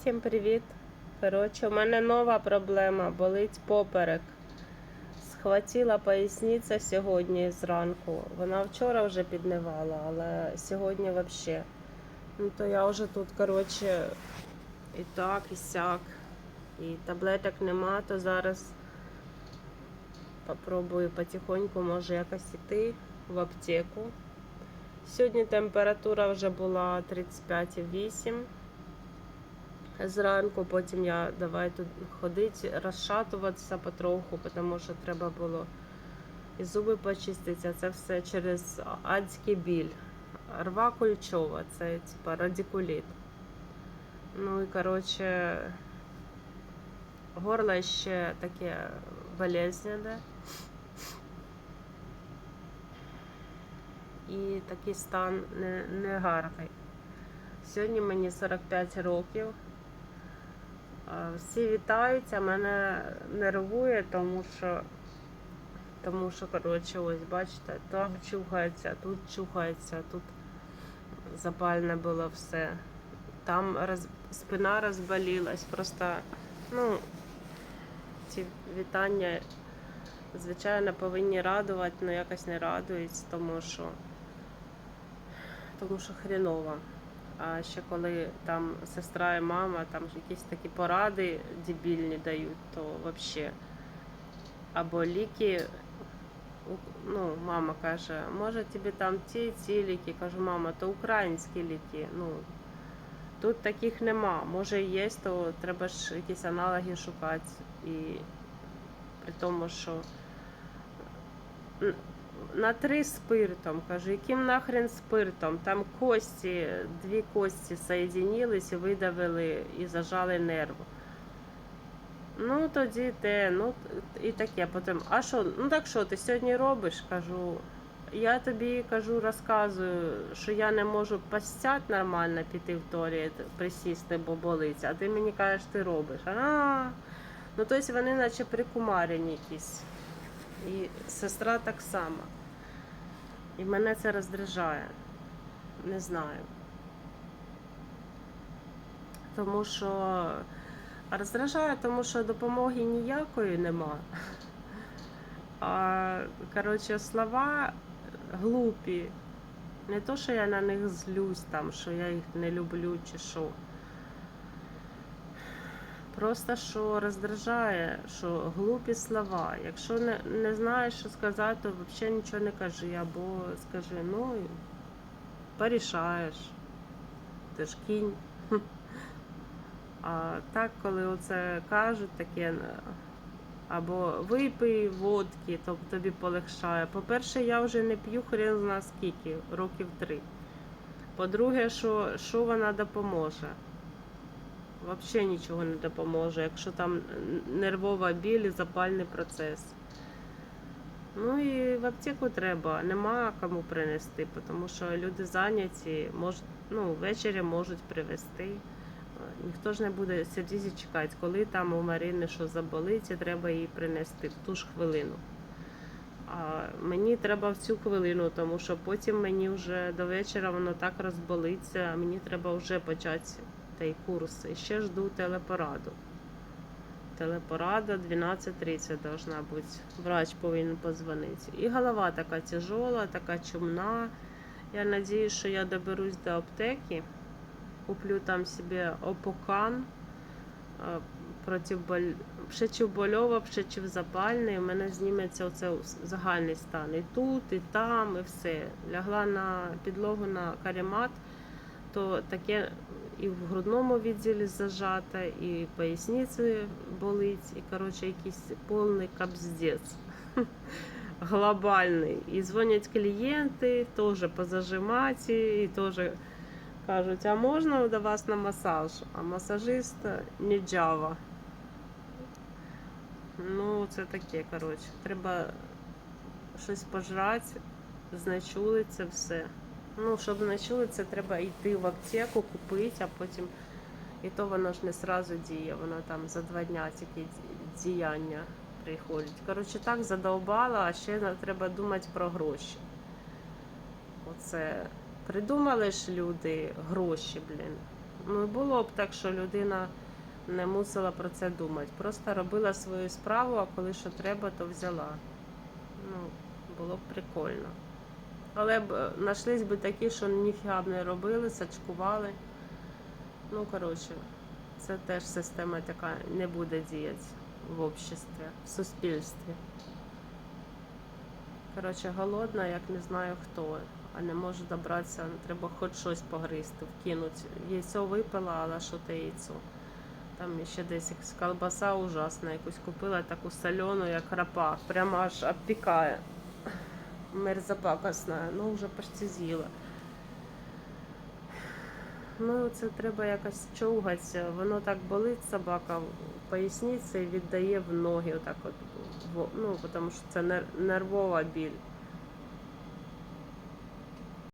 Всім привіт! Коротше, у мене нова проблема, болить поперек. Схватила поясниця сьогодні зранку. Вона вчора вже піднивала, але сьогодні взагалі. Ну то я вже тут, коротше, і так, і сяк. І таблеток нема, то зараз попробую потихоньку, може якось іти в аптеку. Сьогодні температура вже була 35,8 зранку, потім я давай тут ходити, розшатуватися потроху, тому що треба було і зуби почистити, це все через адський біль. Рва кульчова, це типа радикуліт. Ну і коротше, горло ще таке болезненне. І такий стан не, не гарний. Сьогодні мені 45 років. Всі вітаються, мене нервує, тому що, тому що, коротше, ось бачите, там чухається, тут чухається, тут запальне було все. Там роз... спина розболілась, просто, ну, ці вітання, звичайно, повинні радувати, але якось не радують, тому що, тому що хріново. А ще коли там сестра і мама там якісь такі поради дебільні дають, то взагалі. Або ліки, ну, мама каже, може тобі там ті ці ліки. Кажу, мама, то українські ліки. Ну, тут таких нема. Може і є, то треба ж якісь аналоги шукати. І при тому, що на три спиртом. Кажу, яким нахрен спиртом? Там кості, дві кості соєдинились видавили і зажали нерву. Ну, тоді те, ну і таке. Потім, а що, ну так що, ти сьогодні робиш? Кажу. Я тобі кажу, розказую, що я не можу постять нормально піти в туалет, присісти, бо болить, а ти мені кажеш, ти робиш. А, ну тобто вони наче прикумарені якісь. І сестра так само. І мене це роздражає. Не знаю. Тому що роздражає, тому що допомоги ніякої нема. А, коротше, слова глупі. Не то, що я на них злюсь, там, що я їх не люблю чи що. Просто що роздражає, що глупі слова. Якщо не, не знаєш, що сказати, то взагалі нічого не кажи. Або скажи, ну порішаєш. Ти ж кінь. А так, коли оце кажуть таке, або випий водки, то тобі полегшає. По-перше, я вже не п'ю хрен зна скільки, років три. По-друге, що, що вона допоможе? Взагалі нічого не допоможе, якщо там нервова біль і запальний процес. Ну і в аптеку треба, нема кому принести, тому що люди зайняті, мож, ну, ввечері можуть привезти. Ніхто ж не буде сидіти чекати, коли там у Марини що заболить, і треба її принести в ту ж хвилину. А мені треба в цю хвилину, тому що потім мені вже до вечора воно так розболиться, а мені треба вже почати той курс. І ще жду телепораду. Телепорада 12.30 должна бути. Врач повинен позвонити. І голова така тяжела, така чумна. Я надіюсь, що я доберусь до аптеки. Куплю там себе опокан противболь... пшечівбольова, пшечівзапальний. У мене зніметься оце загальний стан. І тут, і там, і все. Лягла на підлогу на каремат, то таке і в грудному відділі зажата, і поясниці болить, і коротше якийсь повний капздець. Глобальний. І дзвонять клієнти, теж позажиматі, і теж кажуть, а можна до вас на масаж? А масажист не джава. Ну, це таке, коротше. Треба щось пожрати, знечулиться все. Ну, щоб знечулиться, треба йти в аптеку, купити, а потім. І то воно ж не сразу діє, воно там за два дня тільки діяння приходить. Коротше, так задовбала, а ще треба думати про гроші. Оце придумали ж люди гроші, блін. Ну, було б так, що людина не мусила про це думати. Просто робила свою справу, а коли що треба, то взяла. Ну, було б прикольно. Але б е, нашлись би такі, що ніфіга б не робили, сачкували. Ну, коротше, це теж система така не буде діяти в обществі, в суспільстві. Коротше, голодна, як не знаю хто, а не можу добратися, треба хоч щось погризти, вкинути. Яйцо випила, але що те яйцо? Там ще десь якась колбаса ужасна, якусь купила таку солену, як рапа, прямо аж обпікає. Мерзопакосна, ну вже почти з'їла. Ну, це треба якось човгатися. Воно так болить собака в поясниці і віддає в ноги. Отак от, ну, тому що це нервова біль.